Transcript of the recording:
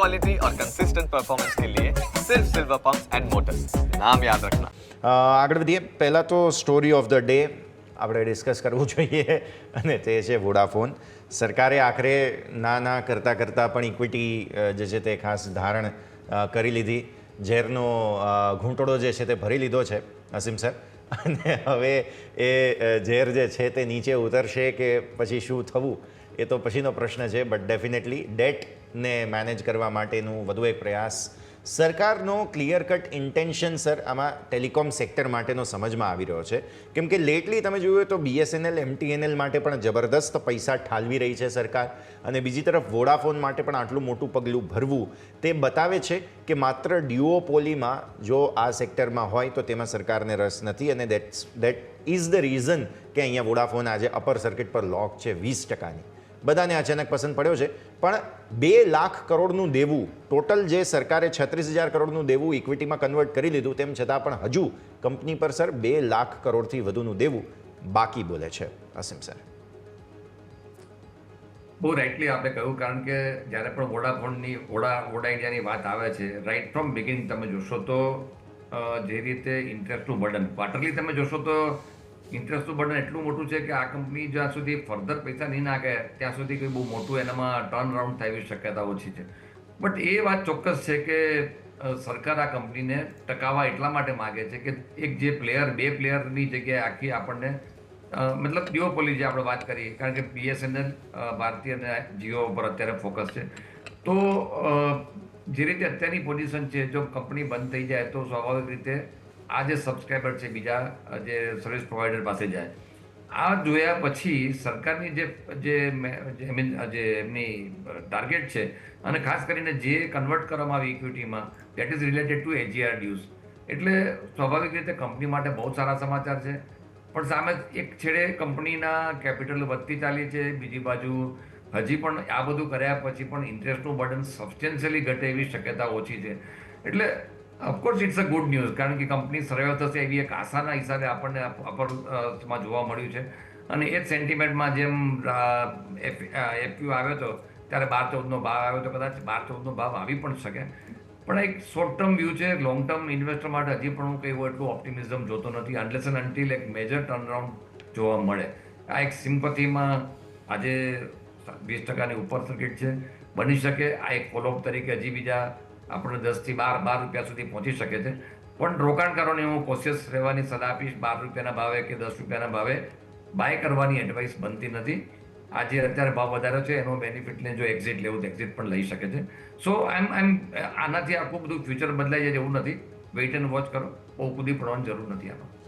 Quality और consistent performance के लिए सिर्फ सिल्वर पंप्स एंड मोटर्स नाम याद रखना અ, આગળ વધીએ પહેલાં તો સ્ટોરી ઓફ ધ ડે આપણે ડિસ્કસ કરવું જોઈએ અને તે છે વોડાફોન સરકારે આખરે ના ના કરતાં કરતાં પણ ઇક્વિટી જે છે તે ખાસ ધારણ અ, કરી લીધી ઝેરનો અ, ઘૂંટડો જે છે તે ભરી લીધો છે અસીમ સર અને હવે એ અ, ઝેર જે છે તે નીચે ઉતરશે કે પછી શું થવું એ તો પછીનો પ્રશ્ન છે બટ ડેફિનેટલી ડેટને મેનેજ કરવા માટેનું વધુ એક પ્રયાસ. સરકારનો ક્લિયર કટ ઇન્ટેન્શન સર આમાં ટેલિકોમ સેક્ટર માટેનો સમજમાં આવી રહ્યો છે. કેમ કે લેટલી તમે જોયું તો બીએસએનએલ એમટીએનએલ માટે પણ જબરદસ્ત પૈસા ઠાલવી રહી છે સરકાર. અને બીજી તરફ વોડાફોન માટે પણ આટલું મોટું પગલું ભરવું તે બતાવે છે કે માત્ર ડ્યુઓપોલીમાં જો આ સેક્ટરમાં હોય તો તેમાં સરકારને રસ નથી. અને that's that is the reason કે અહીંયા વોડાફોન આજે અપર સર્કિટ પર લોક છે વીસ ટકાની. બધાને અચાનક પસંદ પડ્યો છે. પણ બે લાખ કરોડનું દેવું, ટોટલ જે સરકારે છત્રીસ હજાર કરોડનું દેવું ઇક્વિટીમાં કન્વર્ટ કરી લીધું, તેમ છતાં પણ હજુ કંપની પર સર બે લાખ કરોડથી વધુનું દેવું બાકી બોલે છે અસીમ સર. બહુ રાઇટલી આપણે કહ્યું, કારણ કે જ્યારે પણ વોડાફોનની, વોડા વોડા ઇન્ડિયાની વાત આવે છે રાઇટ ફ્રોમ બિગિનિંગ તમે જોશો તો જે રીતે ઇન્ટરેસ્ટનું બર્ડન ક્વાર્ટરલી તમે જોશો તો ઇન્ટરેસ્ટનું બટન એટલું મોટું છે કે આ કંપની જ્યાં સુધી ફર્ધર પૈસા નહીં નાખે, ત્યાં સુધી કોઈ બહુ મોટું એનામાં ટર્ન રાઉન્ડ થાય એવી શક્યતા ઓછી છે. બટ એ વાત ચોક્કસ છે કે સરકાર આ કંપનીને ટકાવવા એટલા માટે માગે છે કે એક જે પ્લેયર બે પ્લેયરની જગ્યાએ આખી આપણને મતલબ ડિઓપોલી જે આપણે વાત કરીએ, કારણ કે બીએસએનએલ ભારતીય અને જીઓ ઉપર અત્યારે ફોકસ છે. તો જે રીતે અત્યારની પોઝિશન છે, જો કંપની બંધ થઈ જાય તો સ્વાભાવિક રીતે આ જે સબસ્ક્રાઈબર છે, બીજા જે સર્વિસ પ્રોવાઈડર પાસે જાય, આ જોયા પછી સરકારની જે જે મીન જે એમની ટાર્ગેટ છે, અને ખાસ કરીને જે કન્વર્ટ કરવામાં આવી ઇક્વિટીમાં that is related to AGR dues એટલે સ્વાભાવિક રીતે કંપની માટે બહુ સારા સમાચાર છે, પણ સામે એક છેડે કંપનીના કેપિટલ વધતી ચાલી છે, બીજી બાજુ હજી પણ આ બધું કર્યા પછી પણ ઇન્ટરેસ્ટનું બર્ડન સબસ્ટેન્શિયલી ઘટે એવી શક્યતા ઓછી છે. એટલે of course it's a good news કારણ કે કંપની સર્વે થશે એવી એક આશાના હિસાબે આપણને અપરમાં જોવા મળ્યું છે. અને એ જ સેન્ટિમેન્ટમાં જેમ એફયુ આવ્યો હતો, ત્યારે બાર ચૌદનો ભાવ આવ્યો તો કદાચ બાર ચૌદનો ભાવ આવી પણ શકે. પણ એક શોર્ટ ટર્મ વ્યૂ છે લોંગ ટર્મ ઇન્વેસ્ટર માટે હજી પણ હું કંઈ એટલું ઓપ્ટિમિઝમ જોતો નથી અનલેસ એન્ડ અન્ટિલ એક મેજર ટર્નરાઉન્ડ જોવા મળે. આ એક સિમ્પથીમાં આજે વીસ ટકાની ઉપર સર્કિટ છે. બની શકે, આ એક ફોલોઅપ તરીકે હજી બીજા આપણે દસથી બાર બાર રૂપિયા સુધી પહોંચી શકે છે. પણ રોકાણકારોને હું કોશિયસ રહેવાની સલાહ આપીશ, બાર રૂપિયાના ભાવે કે દસ રૂપિયાના ભાવે બાય કરવાની એડવાઇસ બનતી નથી. આજે અત્યારે ભાવ વધારે છે, એનો બેનિફિટને જો એક્ઝિટ લેવું તો એક્ઝિટ પણ લઈ શકે છે. સો આઈમ એમ આનાથી આખું બધું ફ્યુચર બદલાઈ જાય એવું નથી. વેઇટ એન્ડ વોચ કરો. બહુ કુદી પડવાની જરૂર નથી આમાં.